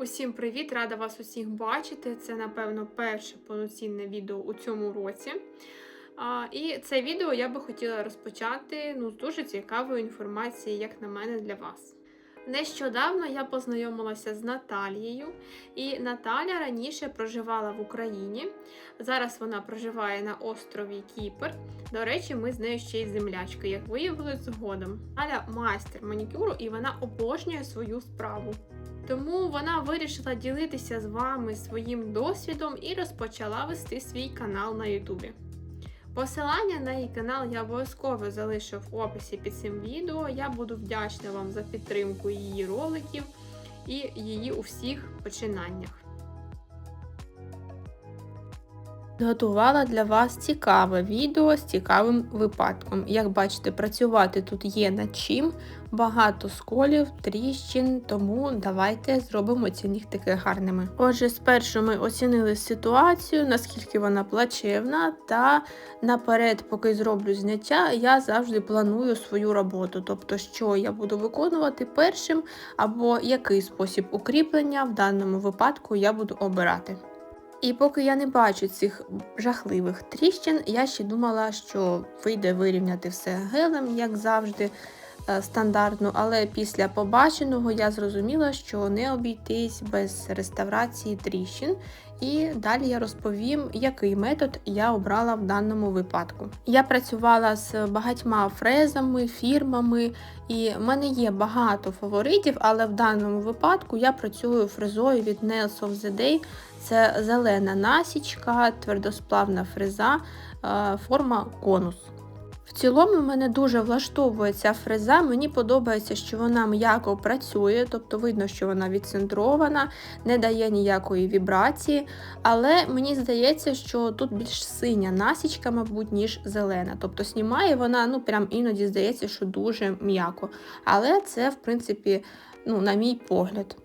Усім привіт! Рада вас усіх бачити. Це, напевно, перше повноцінне відео у цьому році. А, і це відео я би хотіла розпочати ну, з дуже цікавої інформації, як на мене, для вас. Нещодавно я познайомилася з Наталією, і Наталя раніше проживала в Україні. Зараз вона проживає на острові Кіпр. До речі, ми з нею ще й землячки, як виявилось згодом. Наталя майстер манікюру і вона обожнює свою справу. Тому вона вирішила ділитися з вами своїм досвідом і розпочала вести свій канал на Ютубі. Посилання на її канал я обов'язково залишу в описі під цим відео. Я буду вдячна вам за підтримку її роликів і її у всіх починаннях. Готувала для вас цікаве відео з цікавим випадком. Як бачите, працювати тут є над чим, багато сколів, тріщин, тому давайте зробимо ці нігтики гарними. Отже, спершу ми оцінили ситуацію, наскільки вона плачевна, та наперед, поки зроблю зняття, я завжди планую свою роботу, тобто, що я буду виконувати першим, або який спосіб укріплення в даному випадку я буду обирати. І поки я не бачу цих жахливих тріщин, я ще думала, що вийде вирівняти все гелем, як завжди, е, стандартно. Але після побаченого я зрозуміла, що не обійтись без реставрації тріщин. І далі я розповім, який метод я обрала в даному випадку. Я працювала з багатьма фрезами, фірмами, і в мене є багато фаворитів, але в даному випадку я працюю фрезою від Nails of the Day. Це зелена насічка, твердосплавна фреза, е, форма конус. В цілому мене дуже влаштовує ця фреза. Мені подобається, що вона м'яко працює, тобто видно, що вона відцентрована, не дає ніякої вібрації. Але мені здається, що тут більш синя насічка, мабуть, ніж зелена. Тобто знімає вона, ну прям іноді здається, що дуже м'яко. Але це, в принципі, ну, на мій погляд.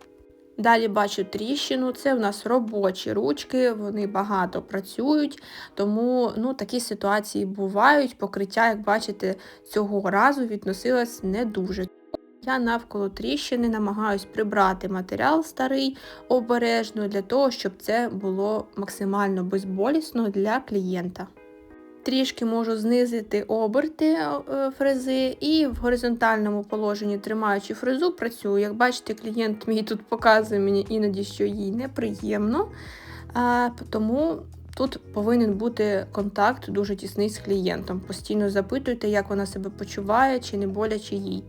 Далі бачу тріщину, це в нас робочі ручки, вони багато працюють, тому ну, такі ситуації бувають. Покриття, як бачите, цього разу відносилось не дуже. Я навколо тріщини намагаюсь прибрати матеріал старий обережно для того, щоб це було максимально безболісно для клієнта. Трішки можу знизити оберти е, фрези і в горизонтальному положенні, тримаючи фрезу, працюю. Як бачите, клієнт мій тут показує мені іноді, що їй неприємно. Тому тут повинен бути контакт дуже тісний з клієнтом. Постійно запитуйте, як вона себе почуває, чи не боляче їй.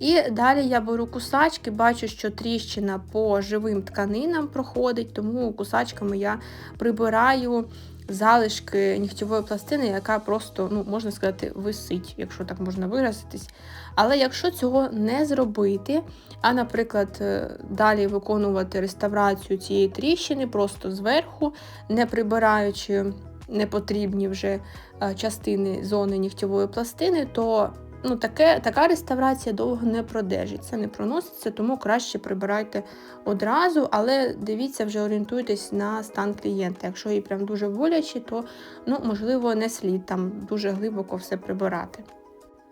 І далі я беру кусачки, бачу, що тріщина по живим тканинам проходить, тому кусачками я прибираю залишки нігтєвої пластини, яка просто, ну, можна сказати, висить, якщо так можна виразитись. Але якщо цього не зробити, а, наприклад, е, далі виконувати реставрацію цієї тріщини просто зверху, не прибираючи непотрібні вже е, частини зони нігтєвої пластини, то ну, таке, така реставрація довго не продержиться, не проноситься, тому краще прибирайте одразу, але дивіться, вже орієнтуйтесь на стан клієнта. Якщо їй прям дуже боляче, то ну, можливо не слід там дуже глибоко все прибирати.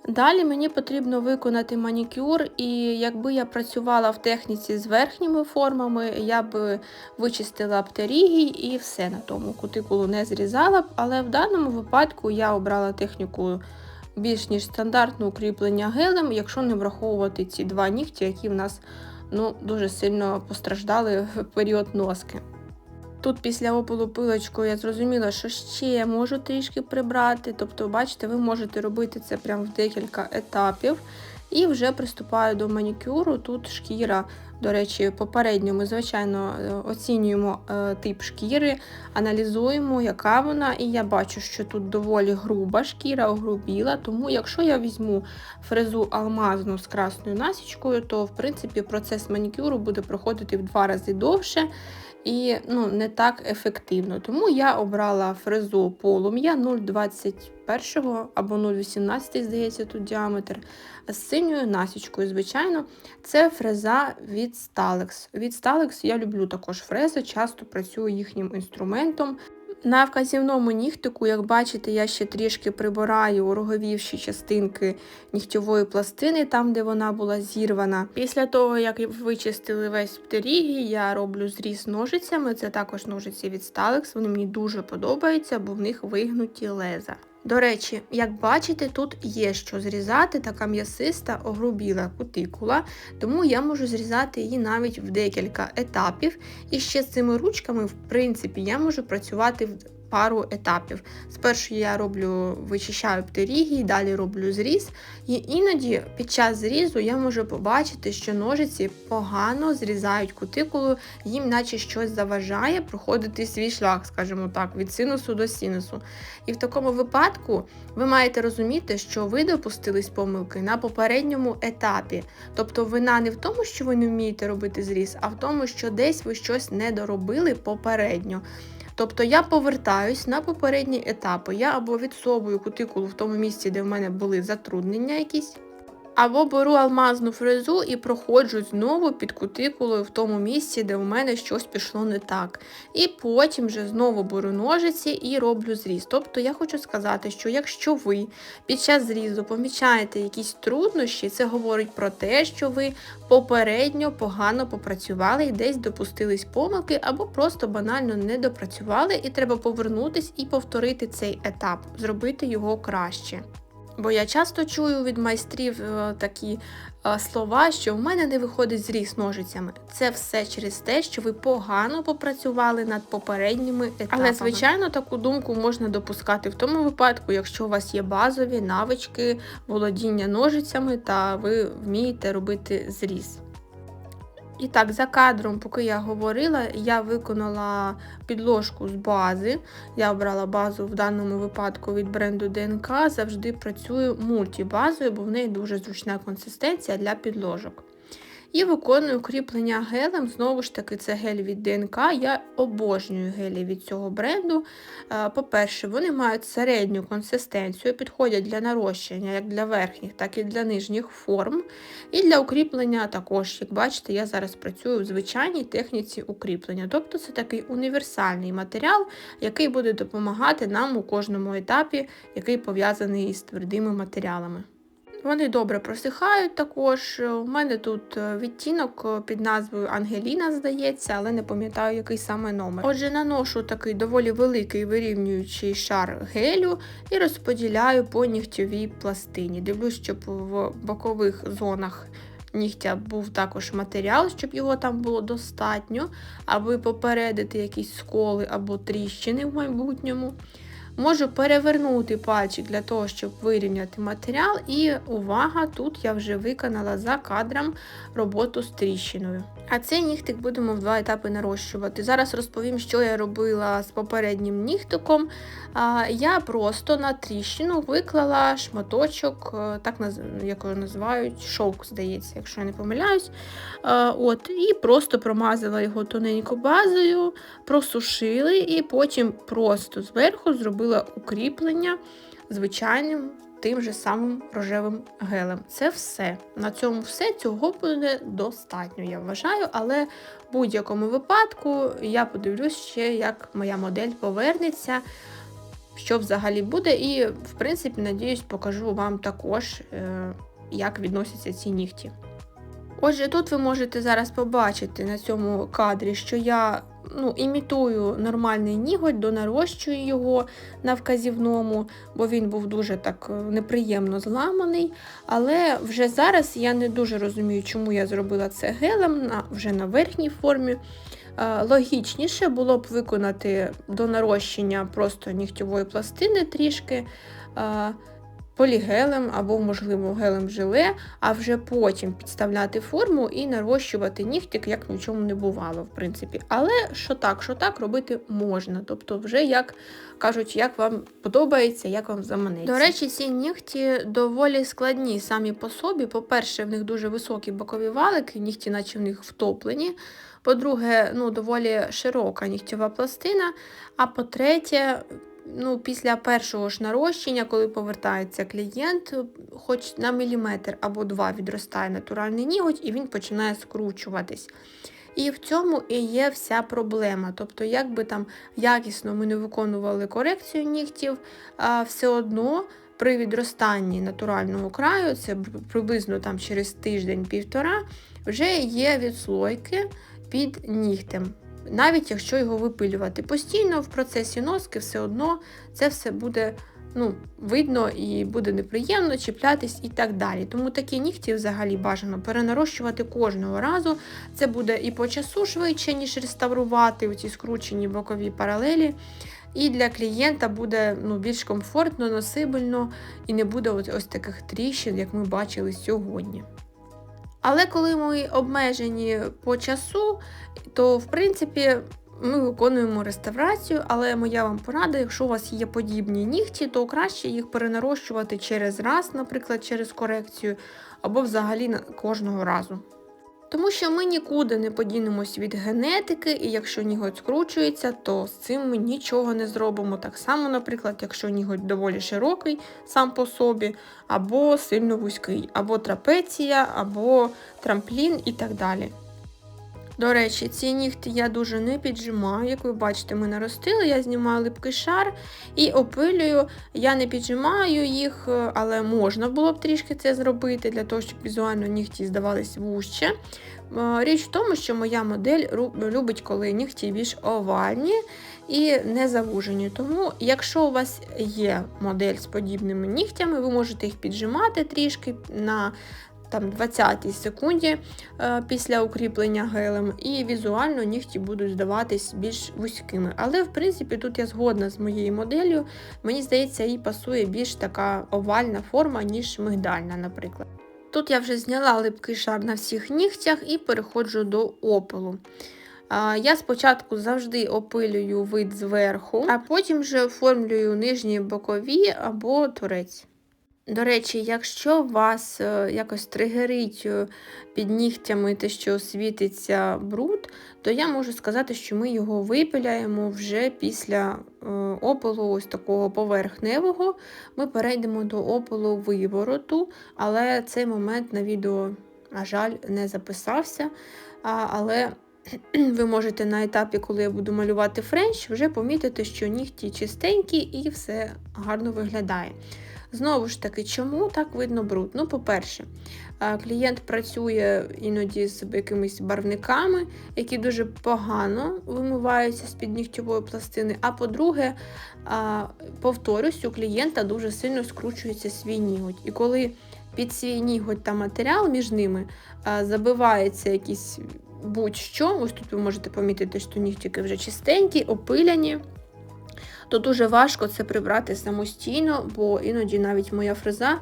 Далі мені потрібно виконати манікюр, і якби я працювала в техніці з верхніми формами, я б вичистила птерігій і все на тому кутикулу не зрізала б. Але в даному випадку я обрала техніку більш ніж стандартне укріплення гелем, якщо не враховувати ці два нігті, які в нас ну, дуже сильно постраждали в період носки. Тут після опалу пилочкою я зрозуміла, що ще можу трішки прибрати. Тобто, бачите, ви можете робити це прямо в декілька етапів. І вже приступаю до манікюру. Тут шкіра до речі, попередньо ми, звичайно, е, оцінюємо е, тип шкіри, аналізуємо, яка вона, і я бачу, що тут доволі груба шкіра, огрубіла, тому якщо я візьму фрезу алмазну з красною насічкою, то в принципі процес манікюру буде проходити в два рази довше і ну, не так ефективно. Тому я обрала фрезу полум'я 0,21 або 0,18, здається, тут діаметр, з синьою насічкою. Звичайно, це фреза від Stalex. Від Stalex я люблю також фрези, часто працюю їхнім інструментом. На вказівному нігтику, як бачите, я ще трішки прибираю ороговівші частинки нігтьової пластини, там, де вона була зірвана. Після того, як вичистили весь птерігі, я роблю зріз ножицями. Це також ножиці від Stalex, Вони мені дуже подобаються, бо в них вигнуті леза. До речі, як бачите, тут є що зрізати, така м'ясиста огрубіла кутикула, тому я можу зрізати її навіть в декілька етапів. І ще з цими ручками, в принципі, я можу працювати в пару етапів. Спершу я роблю вичищаю птерігії, далі роблю зріз. І іноді під час зрізу я можу побачити, що ножиці погано зрізають кутикулу, їм наче щось заважає проходити свій шлях, скажімо так, від синусу до синусу. І в такому випадку ви маєте розуміти, що ви допустились помилки на попередньому етапі. Тобто вина не в тому, що ви не вмієте робити зріз, а в тому, що десь ви щось не доробили попередньо. Тобто я повертаюсь на попередні етапи. Я або відсовую кутикулу в тому місці, де в мене були затруднення якісь. Або беру алмазну фрезу і проходжу знову під кутикулою в тому місці, де у мене щось пішло не так. І потім вже знову беру ножиці і роблю зріз. Тобто я хочу сказати, що якщо ви під час зрізу помічаєте якісь труднощі, це говорить про те, що ви попередньо погано попрацювали і десь допустились помилки, або просто банально не допрацювали, і треба повернутись і повторити цей етап, зробити його краще. Бо я часто чую від майстрів е, такі е, слова, що в мене не виходить зріз ножицями. Це все через те, що ви погано попрацювали над попередніми етапами. Але, звичайно, таку думку можна допускати в тому випадку, якщо у вас є базові навички володіння ножицями та ви вмієте робити зріз. І так, за кадром, поки я говорила, я виконала підложку з бази. Я обрала базу в даному випадку від бренду ДНК. Завжди працюю мультібазою, бо в неї дуже зручна консистенція для підложок. І виконую кріплення гелем. Знову ж таки, це гель від ДНК. Я обожнюю гелі від цього бренду. Е, по-перше, вони мають середню консистенцію, підходять для нарощення як для верхніх, так і для нижніх форм. І для укріплення також, як бачите, я зараз працюю в звичайній техніці укріплення. Тобто це такий універсальний матеріал, який буде допомагати нам у кожному етапі, який пов'язаний із твердими матеріалами. Вони добре просихають також. У мене тут е, відтінок е, під назвою Ангеліна, здається, але не пам'ятаю, який саме номер. Отже, наношу такий доволі великий вирівнюючий шар гелю і розподіляю по нігтєвій пластині. Дивлюсь, щоб в бокових зонах. Нігтя був також матеріал, щоб його там було достатньо, аби попередити якісь сколи або тріщини в майбутньому. Можу перевернути пальчик для того, щоб вирівняти матеріал. І увага, тут я вже виконала за кадром роботу з тріщиною. А цей нігтик будемо в два етапи нарощувати. Зараз розповім, що я робила з попереднім нігтиком. Я просто на тріщину виклала шматочок, е, так як його називають, шовк, здається, якщо я не помиляюсь. От, І просто промазала його тоненько базою, просушили, і потім просто зверху зробила укріплення звичайним тим же самим рожевим гелем. Це все. На цьому все цього буде достатньо, я вважаю, але в будь-якому випадку я подивлюсь ще, як моя модель повернеться. Що взагалі буде, і, в принципі, надіюсь, покажу вам також, е, як відносяться ці нігті. Отже, тут ви можете зараз побачити на цьому кадрі, що я ну, імітую нормальний ніготь, донарощую його на вказівному, бо він був дуже так е, неприємно зламаний. Але вже зараз я не дуже розумію, чому я зробила це гелем на, вже на верхній формі. Логічніше було б виконати до нарощення просто нігтєвої пластини трішки. Полігелем або, можливо, гелем желе, а вже потім підставляти форму і нарощувати нігтик, як нічому не бувало, в принципі. Але що так, що так робити можна. Тобто, вже як кажуть, як вам подобається, як вам заманеться. До речі, ці нігті доволі складні самі по собі. По-перше, в них дуже високі бокові валики, нігті, наче в них втоплені. По-друге, ну, доволі широка нігтєва пластина. А по-третє, ну, після першого ж нарощення, коли повертається клієнт, хоч на міліметр або два відростає натуральний ніготь, і він починає скручуватись. І в цьому і є вся проблема. Тобто, як би там якісно ми не виконували корекцію нігтів, все одно при відростанні натурального краю, це приблизно там через тиждень-півтора, вже є відслойки під нігтем. Навіть якщо його випилювати постійно в процесі носки, все одно це все буде ну, видно і буде неприємно чіплятись і так далі. Тому такі нігті взагалі бажано перенарощувати кожного разу. Це буде і по часу швидше, ніж реставрувати ці скручені бокові паралелі. І для клієнта буде ну, більш комфортно, носибельно і не буде ось таких тріщин, як ми бачили сьогодні. Але коли ми обмежені по часу, то в принципі ми виконуємо реставрацію, але моя вам порада, якщо у вас є подібні нігті, то краще їх перенарощувати через раз, наприклад, через корекцію, або взагалі кожного разу. Тому що ми нікуди не подінемось від генетики, і якщо ніготь скручується, то з цим ми нічого не зробимо. Так само, наприклад, якщо ніготь доволі широкий сам по собі, або сильно вузький, або трапеція, або трамплін і так далі. До речі, ці нігті я дуже не піджимаю. Як ви бачите, ми наростили, я знімаю липкий шар і опилюю. Я не піджимаю їх, але можна було б трішки це зробити, для того, щоб візуально нігті здавались вужче. Е, річ в тому, що моя модель любить, коли нігті більш овальні і не завужені. Тому, якщо у вас є модель з подібними нігтями, ви можете їх піджимати трішки на там 20 секунді е, після укріплення гелем, і візуально нігті будуть здаватись більш вузькими. Але, в принципі, тут я згодна з моєю моделлю. Мені здається, їй пасує більш така овальна форма, ніж мигдальна, наприклад. Тут я вже зняла липкий шар на всіх нігтях і переходжу до опилу. Я спочатку завжди опилюю вид зверху, а потім вже оформлюю нижні бокові або торець. До речі, якщо вас е, якось тригерить е, під нігтями те, що світиться бруд, то я можу сказати, що ми його випиляємо вже після е, опилу ось такого поверхневого. Ми перейдемо до опилу вивороту, але цей момент на відео, на жаль, не записався. Але ви можете на етапі, коли я буду малювати френч, вже помітити, що нігті чистенькі і все гарно виглядає. Знову ж таки, чому так видно бруд? Ну, по-перше, клієнт працює іноді з якимись барвниками, які дуже погано вимиваються з під нігтєвої пластини. А по-друге, повторюсь, у клієнта дуже сильно скручується свій ніготь. І коли під свій ніготь та матеріал між ними забивається якийсь будь-що, ось тут ви можете помітити, що нігтики вже чистенькі, опиляні то дуже важко це прибрати самостійно, бо іноді навіть моя фреза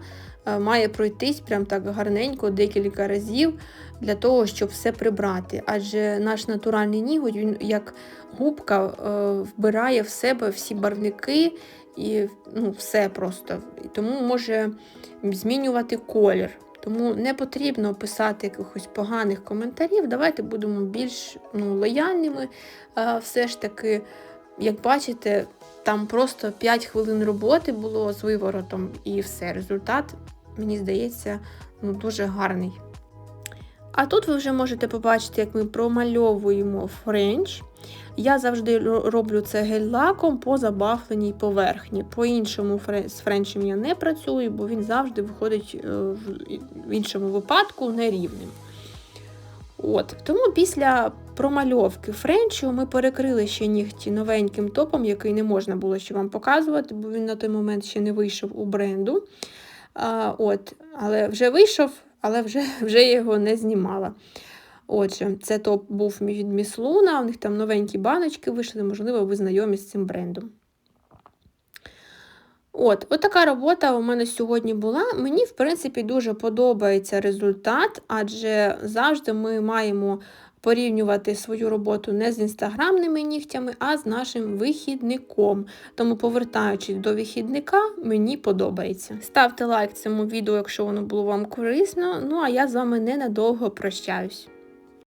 е, має пройтись прям так гарненько декілька разів для того, щоб все прибрати. Адже наш натуральний нігодь, він як губка е, вбирає в себе всі барвники і ну, все просто. Тому може змінювати колір. Тому не потрібно писати якихось поганих коментарів. Давайте будемо більш ну, лояльними. Все ж таки, як бачите, там просто 5 хвилин роботи було з виворотом і все. Результат, мені здається, ну, дуже гарний. А тут ви вже можете побачити, як ми промальовуємо френч. Я завжди роблю це гель-лаком по забафленій поверхні. По-іншому з френчем я не працюю, бо він завжди виходить е, в іншому випадку нерівним. От, Тому після промальовки френчу ми перекрили ще нігті новеньким топом, який не можна було ще вам показувати, бо він на той момент ще не вийшов у бренду. А, от, Але вже вийшов, але вже вже його не знімала. Отже, це топ був від Міслуна, у них там новенькі баночки вийшли, можливо, ви знайомі з цим брендом. От, от така робота у мене сьогодні була. Мені, в принципі, дуже подобається результат, адже завжди ми маємо порівнювати свою роботу не з інстаграмними нігтями, а з нашим вихідником. Тому, повертаючись до вихідника, мені подобається. Ставте лайк цьому відео, якщо воно було вам корисно. Ну а я з вами ненадовго прощаюсь.